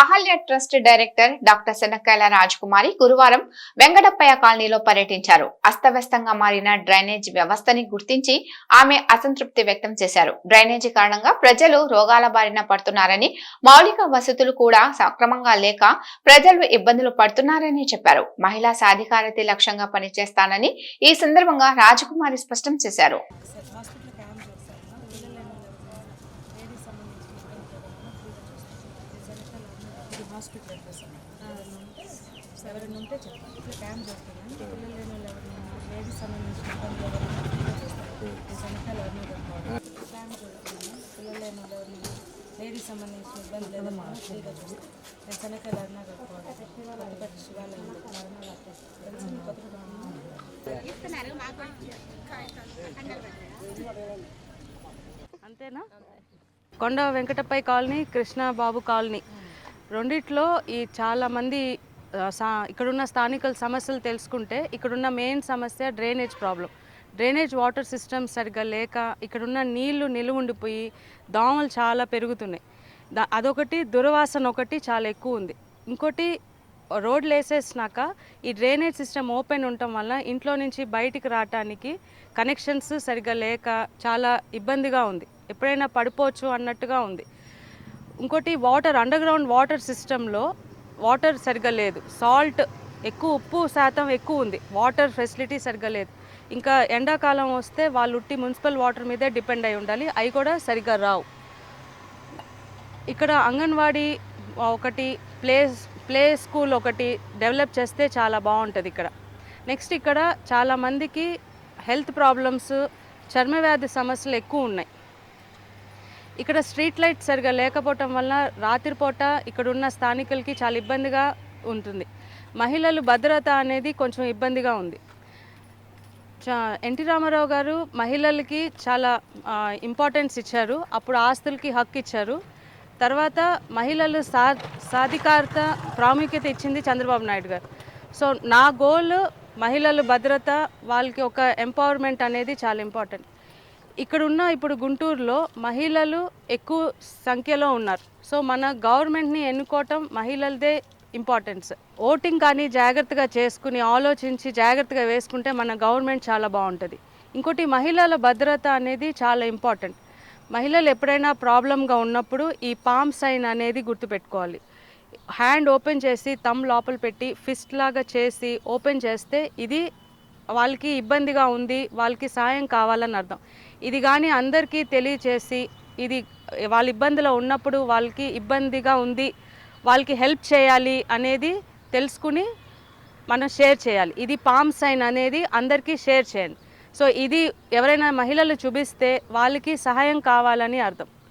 Ahalya trust director doctor Shanakkayala Rajakumari గురువారం వెంకటప్పయ్య కాలనీలో పర్యటించారు. అస్తవ్యస్తంగా మారిన డ్రైనేజ్ వ్యవస్థని గుర్తించి ఆమె అసంతృప్తి వ్యక్తం చేశారు. డ్రైనేజీ కారణంగా ప్రజలు రోగాల బారిన పడుతున్నారని మౌలిక వసతులు కూడా సక్రమంగా లేక ప్రజలు ఇబ్బందులు పడుతున్నారని చెప్పారు. మహిళా సాధికారత లక్ష్యంగా పనిచేస్తానని ఈ సందర్భంగా రాజకుమారి స్పష్టం చేశారు సార్ హాస్పిటల్ క్యాంప్ చేస్తారు పిల్లలు లేడీస్ సంబంధించిన ఇది హాస్పిటల్ అడ్రస్ ఎవరైనా ఉంటే చెప్పండి. ఇట్లా క్యాంప్ జరుగుతుంది పిల్లలు లేని వాళ్ళు ఎవరైనా లేడీస్ సంబంధించిన ఇబ్బందులు ఎవరైనా ఉంటే సంస్థలు ఎవరినో కట్టుకోవాలి క్యాంప్ జరుగుతుంది పిల్లలు లేని వాళ్ళు ఎవరైనా లేడీస్ సంబంధించిన ఇబ్బందులు ఏదైనా ఫ్రీగా చూస్తారు? నేను శనకాయలు ఎవరైనా కట్టుకోవాలి కొత్తపల్లి శివాలయం మరణాలు తెలిసిన కొత్త అంతేనా? Konda Venkatapai colony Krishna Babu colony. రెండిట్లో ఈ చాలామంది సా ఇక్కడున్న స్థానికుల సమస్యలు తెలుసుకుంటే ఇక్కడున్న మెయిన్ సమస్య drainage problem. Drainage water system సరిగ్గా లేక ఇక్కడున్న నీళ్ళు నిలువ ఉండిపోయి దోమలు చాలా పెరుగుతున్నాయి. దా అదొకటి దుర్వాసన ఒకటి చాలా ఎక్కువ ఉంది. ఇంకోటి రోడ్లు వేసేసినాక ఈ డ్రైనేజ్ సిస్టమ్ ఓపెన్ ఉండటం వల్ల ఇంట్లో నుంచి బయటికి రావటానికి కనెక్షన్స్ సరిగ్గా లేక చాలా ఇబ్బందిగా ఉంది. ఎప్పుడైనా పడిపోవచ్చు అన్నట్టుగా ఉంది. ఇంకోటి వాటర్ అండర్ గ్రౌండ్ వాటర్ సిస్టంలో వాటర్ సరిగ్గా లేదు. సాల్ట్ ఎక్కువ ఉప్పు శాతం ఎక్కువ ఉంది. వాటర్ ఫెసిలిటీ సరిగ్గా లేదు. ఇంకా ఎండాకాలం వస్తే వాళ్ళు ఉట్టి మున్సిపల్ వాటర్ మీదే డిపెండ్ అయి ఉండాలి. అవి కూడా సరిగ్గా రావు. ఇక్కడ అంగన్వాడీ ఒకటి ప్లే ప్లే స్కూల్ ఒకటి డెవలప్ చేస్తే చాలా బాగుంటుంది ఇక్కడ. నెక్స్ట్ ఇక్కడ చాలామందికి హెల్త్ ప్రాబ్లమ్స్ చర్మవ్యాధి సమస్యలు ఎక్కువ ఉన్నాయి. ఇక్కడ స్ట్రీట్ లైట్ సరిగా లేకపోవటం వల్ల రాత్రిపూట ఇక్కడ ఉన్న స్థానికులకి చాలా ఇబ్బందిగా ఉంటుంది. మహిళలు భద్రత అనేది కొంచెం ఇబ్బందిగా ఉంది. చా ఎన్టీ రామారావు గారు మహిళలకి చాలా ఇంపార్టెన్స్ ఇచ్చారు. అప్పుడు ఆస్తులకి హక్కు ఇచ్చారు. తర్వాత మహిళలు సా సాధికారత ప్రాముఖ్యత ఇచ్చింది చంద్రబాబు నాయుడు గారు. సో నా గోల్ మహిళలు భద్రత వాళ్ళకి ఒక ఎంపవర్మెంట్ అనేది చాలా ఇంపార్టెంట్ ఇక్కడున్న ఇప్పుడు గుంటూరులో మహిళలు ఎక్కువ సంఖ్యలో ఉన్నారు. సో మన గవర్నమెంట్ని ఎన్నుకోవటం మహిళలదే ఇంపార్టెన్స్. ఓటింగ్ కానీ జాగ్రత్తగా చేసుకుని ఆలోచించి జాగ్రత్తగా వేసుకుంటే మన గవర్నమెంట్ చాలా బాగుంటుంది. ఇంకోటి మహిళల భద్రత అనేది చాలా ఇంపార్టెంట్. మహిళలు ఎప్పుడైనా ప్రాబ్లంగా ఉన్నప్పుడు ఈ పామ్ సైన్ అనేది గుర్తుపెట్టుకోవాలి. హ్యాండ్ ఓపెన్ చేసి తమ్ లోపల పెట్టి ఫిస్ట్ లాగా చేసి ఓపెన్ చేస్తే ఇది వాళ్ళకి ఇబ్బందిగా ఉంది వాళ్ళకి సాయం కావాలని అర్థం. ఇది కానీ అందరికీ తెలియచేసి ఇది వాళ్ళ ఇబ్బందిలో ఉన్నప్పుడు వాళ్ళకి ఇబ్బందిగా ఉంది వాళ్ళకి హెల్ప్ చేయాలి అనేది తెలుసుకుని మనం షేర్ చేయాలి. ఇది పామ్ సైన్ అనేది అందరికీ షేర్ చేయండి. సో ఇది ఎవరైనా మహిళలు చూపిస్తే వాళ్ళకి సహాయం కావాలని అర్థం.